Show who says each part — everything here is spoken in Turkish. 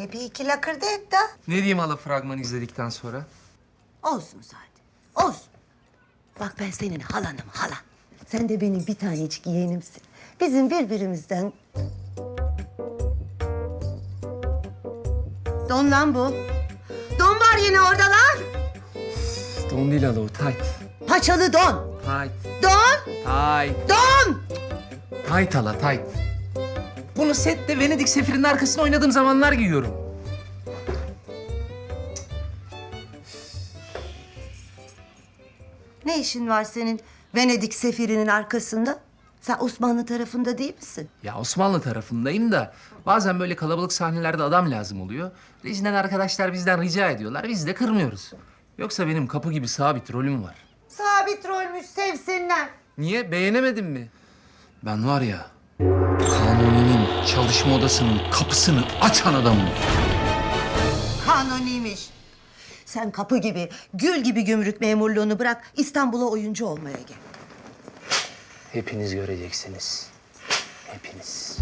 Speaker 1: E bir iki lakırdı et de.
Speaker 2: Ne diyeyim hala fragmanı izledikten sonra?
Speaker 1: Olsun Sadi. Olsun. Bak ben senin halanım halan. Sen de benim bir tanecik yeğenimsin. Bizim birbirimizden... Don lan bu. Don var yine orada lan.
Speaker 2: Don değil hala o tight.
Speaker 1: Paçalı don.
Speaker 2: Tight.
Speaker 1: Don.
Speaker 2: Tight.
Speaker 1: Don.
Speaker 2: Tight hala tight. Bunu sette Venedik sefirinin arkasında oynadığım zamanlar giyiyorum.
Speaker 1: Ne işin var senin Venedik sefirinin arkasında? Sen Osmanlı tarafında değil misin?
Speaker 2: Ya Osmanlı tarafındayım da bazen böyle kalabalık sahnelerde adam lazım oluyor. Rejiden arkadaşlar bizden rica ediyorlar. Biz de kırmıyoruz. Yoksa benim kapı gibi sabit rolüm var.
Speaker 1: Sabit rolmüş sevsinler.
Speaker 2: Niye? Beğenemedin mi? Ben var ya, Kanuni'nin çalışma odasının kapısını açan adamım.
Speaker 1: Kanuniymiş. Sen kapı gibi, gül gibi gümrük memurluğunu bırak İstanbul'a oyuncu olmaya gel.
Speaker 2: Hepiniz göreceksiniz. Hepiniz.